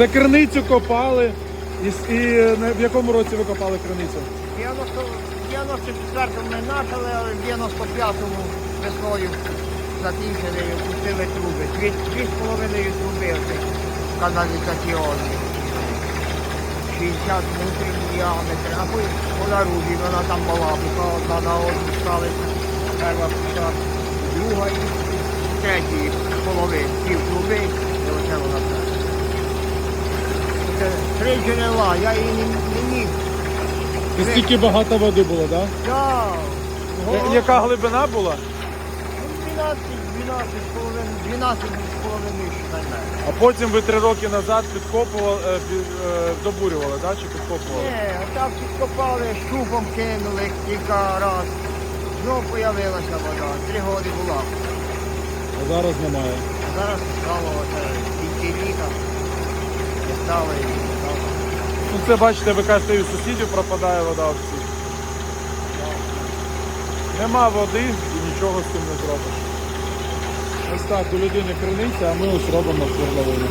Це криницю копали. І, і в якому році ви копали криницю? В 94-му ми почали, але в 95-му весною закінчили і пустили труби. Дві, дві з половиною труби оце каналізаційні. 60 метрів діаметр, а потім по дорозі вона там була, одна на одну ставиться. Перша пішла, друга і третій половин, пів труби, і оце вона все. Це три джерела, я її не, не міг. І стільки багато води було, так? Да. Да? Яка глибина була? Ну, 12, 12 з половиною, 12 з половиною метрів. А потім ви три роки назад підкопували, е, під- е, добурювали, да? чи підкопували? Ні, так підкопали, щупом кинули кілька раз. Знов появилася вода, три роки була. А зараз немає. А зараз стало оце в кінці літа. Стало і стало. Ну це бачите, ви кажете, і у сусідів пропадає вода в цій. Нема води і нічого з цим не зробиш. Ось так, у людини криниця, а ми ось робимо свердловину.